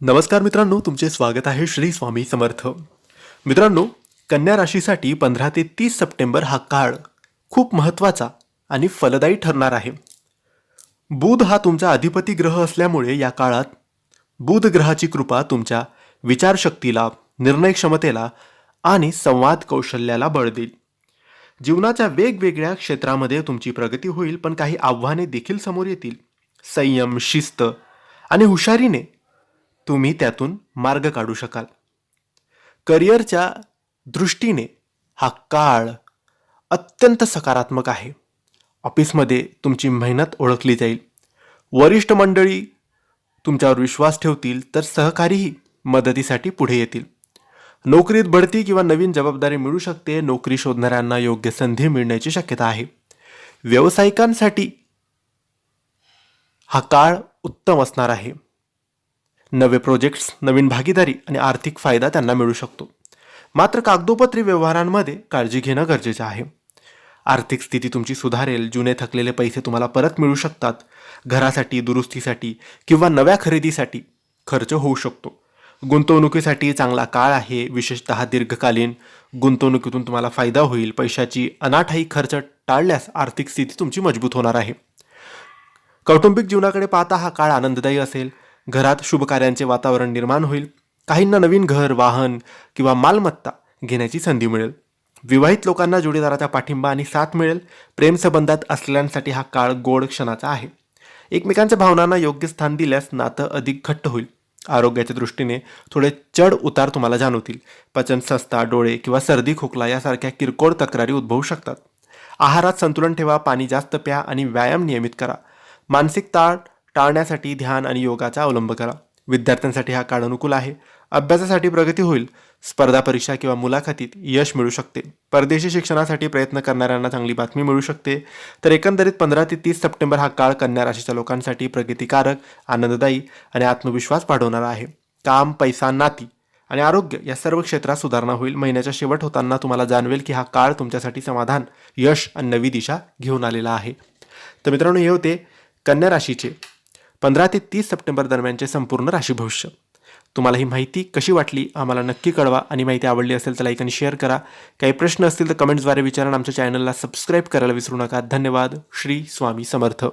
नमस्कार मित्रांनो तुमचे स्वागत आहे श्री स्वामी समर्थ. मित्रांनो कन्या राशीसाठी पंधरा ते तीस सप्टेंबर हा काळ खूप महत्त्वाचा आणि फलदायी ठरणार आहे. बुध हा तुमचा अधिपती ग्रह असल्यामुळे या काळात बुध ग्रहाची कृपा तुमच्या विचारशक्तीला निर्णय क्षमतेला आणि संवाद कौशल्याला बळ देईल. जीवनाच्या वेगवेगळ्या क्षेत्रामध्ये तुमची प्रगती होईल पण काही आव्हाने देखील समोर येतील. संयम शिस्त आणि हुशारीने तुम्ही त्यातून मार्ग काढू शकाल. करिअरच्या दृष्टीने हा काळ अत्यंत सकारात्मक आहे. ऑफिसमध्ये तुमची मेहनत ओळखली जाईल. वरिष्ठ मंडळी तुमच्यावर विश्वास ठेवतील तर सहकारीही मदतीसाठी पुढे येतील. नोकरीत बढती किंवा नवीन जबाबदारी मिळू शकते नोकरी शोधणाऱ्यांना योग्य संधी मिळण्याची शक्यता आहे. व्यावसायिकांसाठी हा काळ उत्तम असणार आहे. नवे प्रोजेक्ट्स नवीन भागीदारी आणि आर्थिक फायदा त्यांना मिळू शकतो. मात्र कागदोपत्री व्यवहारांमध्ये काळजी घेणं गरजेचं आहे. आर्थिक स्थिती तुमची सुधारेल जुने थकलेले पैसे तुम्हाला परत मिळू शकतात. घरासाठी दुरुस्तीसाठी किंवा नव्या खरेदीसाठी खर्च होऊ शकतो. गुंतवणुकीसाठी चांगला काळ आहे विशेषतः दीर्घकालीन. गुंतवणुकीतून तुम्हाला फायदा होईल. पैशाची अनाठाई खर्च टाळल्यास आर्थिक स्थिती तुमची मजबूत होणार आहे. कौटुंबिक जीवनाकडे पाहता हा काळ आनंददायी असेल. घरात शुभकार्यांचे वातावरण निर्माण होईल. काहींना नवीन घर वाहन किंवा मालमत्ता घेण्याची संधी मिळेल. विवाहित लोकांना जोडीदाराचा पाठिंबा आणि साथ मिळेल. प्रेमसंबंधात असलेल्यांसाठी हा काळ गोड क्षणाचा आहे. एकमेकांच्या भावनांना योग्य स्थान दिल्यास नातं अधिक घट्ट होईल. आरोग्याच्या दृष्टीने थोडे चढ उतार तुम्हाला जाणवतील. पचनसंस्था डोळे किंवा सर्दी खोकला यासारख्या किरकोळ तक्रारी उद्भवू शकतात. आहारात संतुलन ठेवा पाणी जास्त प्या आणि व्यायाम नियमित करा. मानसिक ताण टाळण्यासाठी ध्यान आणि योगाचा अवलंब करा. विद्यार्थ्यांसाठी हा काळ अनुकूल आहे. अभ्यासासाठी प्रगती होईल. स्पर्धा परीक्षा किंवा मुलाखतीत यश मिळू शकते. परदेशी शिक्षणासाठी प्रयत्न करणाऱ्यांना चांगली बातमी मिळू शकते. तर एकंदरीत पंधरा ते तीस सप्टेंबर हा काळ कन्या राशीच्या लोकांसाठी प्रगतिकारक आनंददायी आणि आत्मविश्वास वाढवणारा आहे. काम पैसा नाती आणि आरोग्य या सर्व क्षेत्रात सुधारणा होईल. महिन्याच्या शेवट होताना तुम्हाला जाणवेल की हा काळ तुमच्यासाठी समाधान यश आणि नवी दिशा घेऊन आलेला आहे. तर मित्रांनो हे होते कन्या राशीचे पंधरा ते तीस सप्टेंबर दरम्यानचे संपूर्ण राशी भविष्य. तुम्हाला ही माहिती कशी वाटली आम्हाला नक्की कळवा. आणि माहिती आवडली असेल तर लाईक आणि शेअर करा. काही प्रश्न असतील तर कमेंट्सद्वारे विचारा आमच्या चॅनलला सबस्क्राईब करायला विसरू नका. धन्यवाद. श्री स्वामी समर्थ.